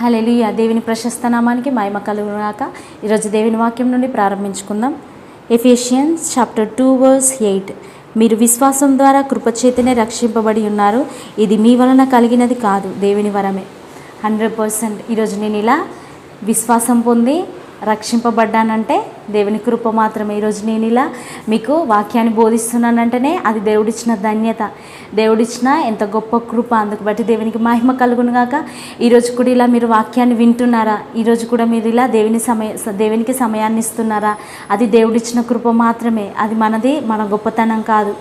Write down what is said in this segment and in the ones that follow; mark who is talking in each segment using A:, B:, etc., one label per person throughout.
A: Hallelujah దేవుని ప్రశస్త నామానికి మహిమ కలుగునాక ఈరోజు దేవుని వాక్యం నుండి ప్రారంభించుకుందాం. Ephesians chapter two verse eight. మీరు విశ్వాసం ద్వారా కృపచేతనే రక్షింపబడి ఉన్నారు. ఇది మీ వలన కలిగినది కాదు. దేవుని వరమే. Hundred percent. ఈరోజు నేను ఇలా విశ్వాసం పొంది రక్షింపబడ్డానంటే దేవుని కృప మాత్రమే. ఈరోజు నేను ఇలా మీకు వాక్యాన్ని బోధిస్తున్నానంటేనే అది దేవుడిచ్చిన ధన్యత. దేవుడిచ్చిన ఎంత గొప్ప కృప. అందుకు బట్టి దేవునికి మహిమ కలుగునుగాక ఈరోజు కూడా ఇలా మీరు వాక్యాన్ని వింటున్నారా? ఈరోజు కూడా మీరు ఇలా దేవుని సమయ దేవునికి సమయాన్ని ఇస్తున్నారా? అది దేవుడిచ్చిన కృప మాత్రమే. అది మనది మన గొప్పతనం కాదు.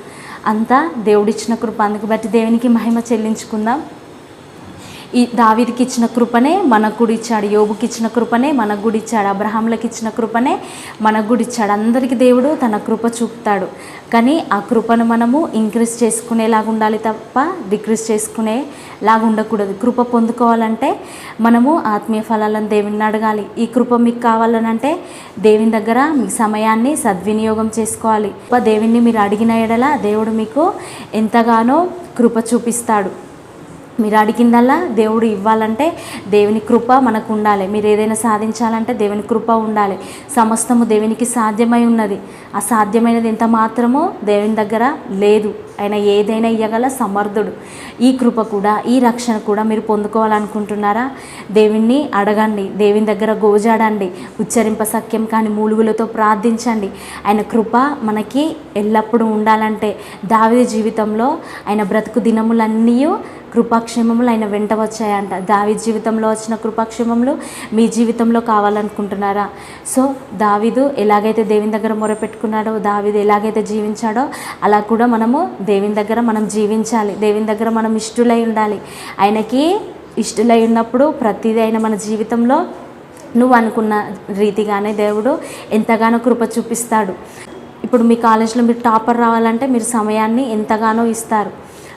A: అంతా దేవుడిచ్చిన కృప. అందుకు బట్టి దేవునికి మహిమ చెల్లించుకుందాం. ఈ దావిదికి ఇచ్చిన కృపనే మనకు కూడా ఇచ్చాడు యోబుకి ఇచ్చిన కృపనే మనకు కూడా ఇచ్చాడు అబ్రహాంలకు ఇచ్చిన కృపనే మనకు కూడా ఇచ్చాడు. అందరికీ దేవుడు తన కృప చూపుతాడు. కానీ ఆ కృపను మనము ఇంక్రీజ్ చేసుకునేలాగా ఉండాలి తప్ప డిక్రీజ్ చేసుకునేలాగా ఉండకూడదు. కృప పొందుకోవాలంటే మనము ఆత్మీయ ఫలాలను దేవుని అడగాలి. ఈ కృప మీకు కావాలనంటే దేవుని దగ్గర మీ సమయాన్ని సద్వినియోగం చేసుకోవాలి. దేవుణ్ణి మీరు అడిగిన ఎడల దేవుడు మీకు ఎంతగానో కృప చూపిస్తాడు. మీరు అడిగిందల్లా దేవుడు ఇవ్వాలంటే దేవుని కృప మనకు ఉండాలి. మీరు ఏదైనా సాధించాలంటే దేవుని కృప ఉండాలి. సమస్తము దేవునికి సాధ్యమై ఉన్నది. అసాధ్యమైనది ఎంత మాత్రమో దేవుని దగ్గర లేదు. ఆయన ఏదైనా ఇవ్వగల సమర్థుడు. ఈ కృప కూడా ఈ రక్షణ కూడా మీరు పొందుకోవాలనుకుంటున్నారా? దేవుణ్ణి అడగండి దేవుని దగ్గర గోజాడండి ఉచ్చరింప సఖ్యం కానీ మూలుగులతో ప్రార్థించండి. ఆయన కృప మనకి ఎల్లప్పుడూ ఉండాలంటే దావిది జీవితంలో ఆయన బ్రతుకు దినములన్నీ కృపాక్షేమములు ఆయన వెంట వచ్చాయంట. దావి జీవితంలో వచ్చిన కృపాక్షేమములు మీ జీవితంలో కావాలనుకుంటున్నారా? సో దావిదు ఎలాగైతే దేవుని దగ్గర మొరపెట్టుకున్నాడో దావిదు ఎలాగైతే జీవించాడో అలా కూడా మనము దేవుని దగ్గర మనం జీవించాలి. దేవుని దగ్గర మనం ఇష్టలై ఉండాలి. ఆయనకి ఇష్టలై ఉన్నప్పుడు ప్రతిదీ అయిన మన జీవితంలో నువ్వు అనుకున్న రీతిగానే దేవుడు ఎంతగానో కృప చూపిస్తాడు. ఇప్పుడు మీ కాలేజ్లో మీరు టాపర్ రావాలంటే మీరు సమయాన్ని ఎంతగానో ఇస్తారు.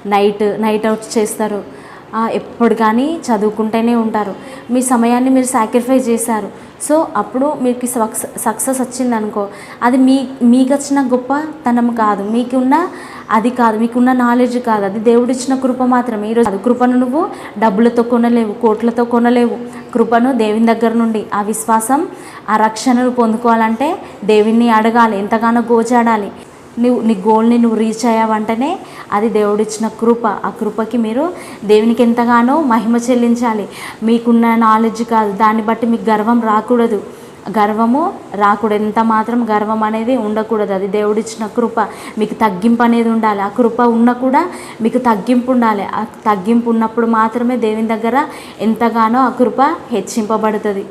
A: నైట్ నైట్ అవుట్ చేస్తారు. ఎప్పుడు కానీ చదువుకుంటూనే ఉంటారు. మీ సమయాన్ని మీరు సాక్రిఫైస్ చేశారు. సో అప్పుడు మీకు సక్సెస్ సక్సెస్ వచ్చిందనుకో అది మీ మీకు వచ్చిన గొప్పతనం కాదు. మీకున్న అది కాదు. మీకున్న నాలెడ్జ్ కాదు. అది దేవుడిచ్చిన కృప మాత్రమే. ఈరోజు కృపను నువ్వు డబ్బులతో కొనలేవు కోట్లతో కొనలేవు. కృపను దేవుని దగ్గర నుండి ఆ విశ్వాసం ఆ రక్షణను పొందుకోవాలంటే దేవుణ్ణి అడగాలి. ఎంతగానో గోచాడాలి నువ్వు నీ గోల్ని నువ్వు రీచ్ అయ్యావంటేనే అది దేవుడిచ్చిన కృప. ఆ కృపకి మీరు దేవునికి ఎంతగానో మహిమ చెల్లించాలి. మీకున్న నాలెడ్జ్ కాదు. దాన్ని బట్టి మీకు గర్వం రాకూడదు. గర్వము రాకూడదు. ఎంత మాత్రం గర్వం అనేది ఉండకూడదు. అది దేవుడిచ్చిన కృప. మీకు తగ్గింపు అనేది ఉండాలి. ఆ కృప ఉన్న కూడా మీకు తగ్గింపు ఉండాలి. ఆ తగ్గింపు ఉన్నప్పుడు మాత్రమే దేవుని దగ్గర ఎంతగానో ఆ కృప హెచ్చింపబడుతుంది.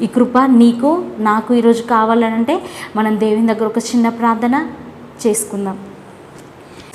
A: ఈ కృప నీకు నాకు ఈరోజు కావాలనంటే మనం దేవుని దగ్గర ఒక చిన్న ప్రార్థన చేసుకుందాం.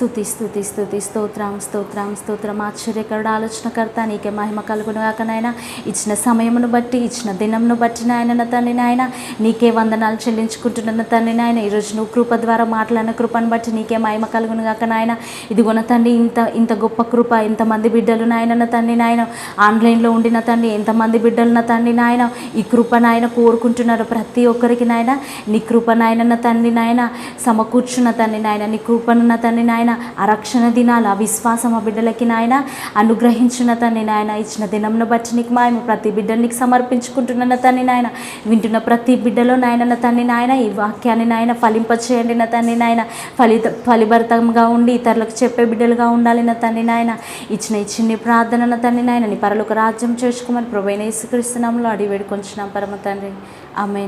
A: స్థుతి స్థుతి స్థుతి స్తోత్రం స్తోత్రం స్తోత్రం. ఆశ్చర్యకరుడు ఆలోచనకర్త నీకే మహిమ కలుగును నాయన. ఇచ్చిన సమయమును బట్టి ఇచ్చిన దినంను బట్టి నాయన తండ్రి నాయన. నీకే వందనాలు చెల్లించుకుంటున్న తండ్రి నాయన. ఈరోజు నువ్వు కృప ద్వారా మాట్లాడిన కృపను బట్టి నీకే మహిమ కలుగును కాక నాయన. ఇదిగొన తండ్రి ఇంత ఇంత గొప్ప కృప ఇంతమంది బిడ్డలు నాయన తండ్రి నాయన. ఆన్లైన్లో ఉండిన తండ్రి ఎంతమంది బిడ్డలు నా తండ్రి నాయన. ఈ కృప నాయన కోరుకుంటున్నారు ప్రతి ఒక్కరికి నాయన. నీ కృప నాయన తండ్రి నాయన. సమకూర్చున్న తండ్రి నాయన. నీ కృపనున్న తండ్రి నాయన. ఆ రక్షణ దినాలు ఆ విశ్వాసం ఆ బిడ్డలకి నాయన. అనుగ్రహించిన తండ్రి నాయన ఇచ్చిన దినంను బట్టి నీకు మాయము ప్రతి బిడ్డని నీకు సమర్పించుకుంటున్న తండ్రి నాయన. వింటున్న ప్రతి బిడ్డలో నాయన తండ్రి నాయన. ఈ వాక్యాన్ని నాయన ఫలింపచేయండి నా తండ్రి నాయన. ఫలిత ఫలిభరితంగా ఉండి ఇతరులకు చెప్పే బిడ్డలుగా ఉండాలి నా తండ్రి నాయన. ఇచ్చిన ఈ చిన్ని ప్రార్థన నా తండ్రి నాయన. నీ పరలోక రాజ్యం చేసుకోమని ప్రభైన యేసుక్రీస్తునాంలో అడిగి వేడుకొంచున్నాం పరమ తండ్రి. ఆమె